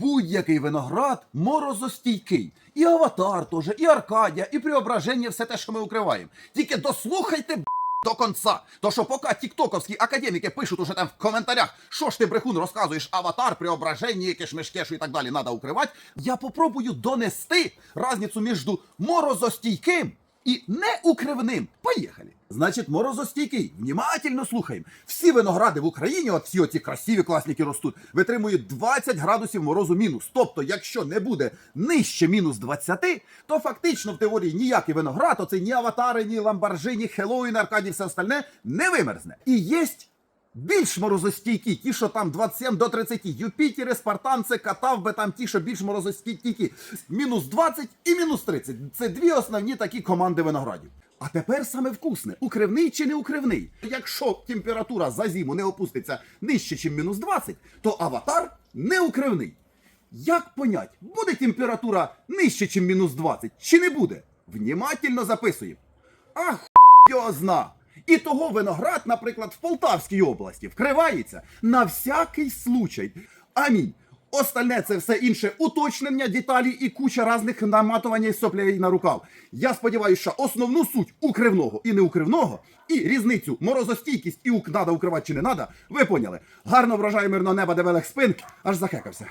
будь-який виноград морозостійкий. І аватар теж, і Аркадія, і преображення, все те, що ми укриваємо. Тільки дослухайте б**, до конца. То що поки тіктоковські академіки пишуть уже там в коментарях, що ж ти брехун розказуєш, аватар, преображення, кишмишкешу і так далі, треба укривати. Я попробую донести разницю між морозостійким і неукривним. Поїхали. Значить, морозостійкий. Внімательно слухаємо. Всі виногради в Україні, от всі оці красиві класники ростуть, витримують 20 градусів морозу мінус. Тобто, якщо не буде нижче мінус 20, то фактично в теорії ніякий виноград, оце ні аватари, ні ламбаржині, Хеллоуін, Аркадій, все остальне не вимерзне. І єсть більш морозостійкі, ті, що там 27 до 30, Юпітери, Спартанці, катав би там ті, що більш морозостійкі, мінус 20 і мінус 30. Це дві основні такі команди виноградів. А тепер саме вкусне: укривний чи не укривний. Якщо температура за зиму не опуститься нижче, ніж мінус 20, то аватар не укривний. Як понять, буде температура нижче, ніж мінус 20, чи не буде? Внімательно записуємо. А хуй його зна. І того виноград, наприклад, в Полтавській області вкривається на всякий случай. Амінь. Остальне це все інше уточнення, деталі і куча різних наматування і соплей на рукав. Я сподіваюся, що основну суть укривного і неукривного, і різницю морозостійкість і ук надо укривати чи не надо, ви поняли. Гарно вражає мирного неба дебелих спин, аж захекався.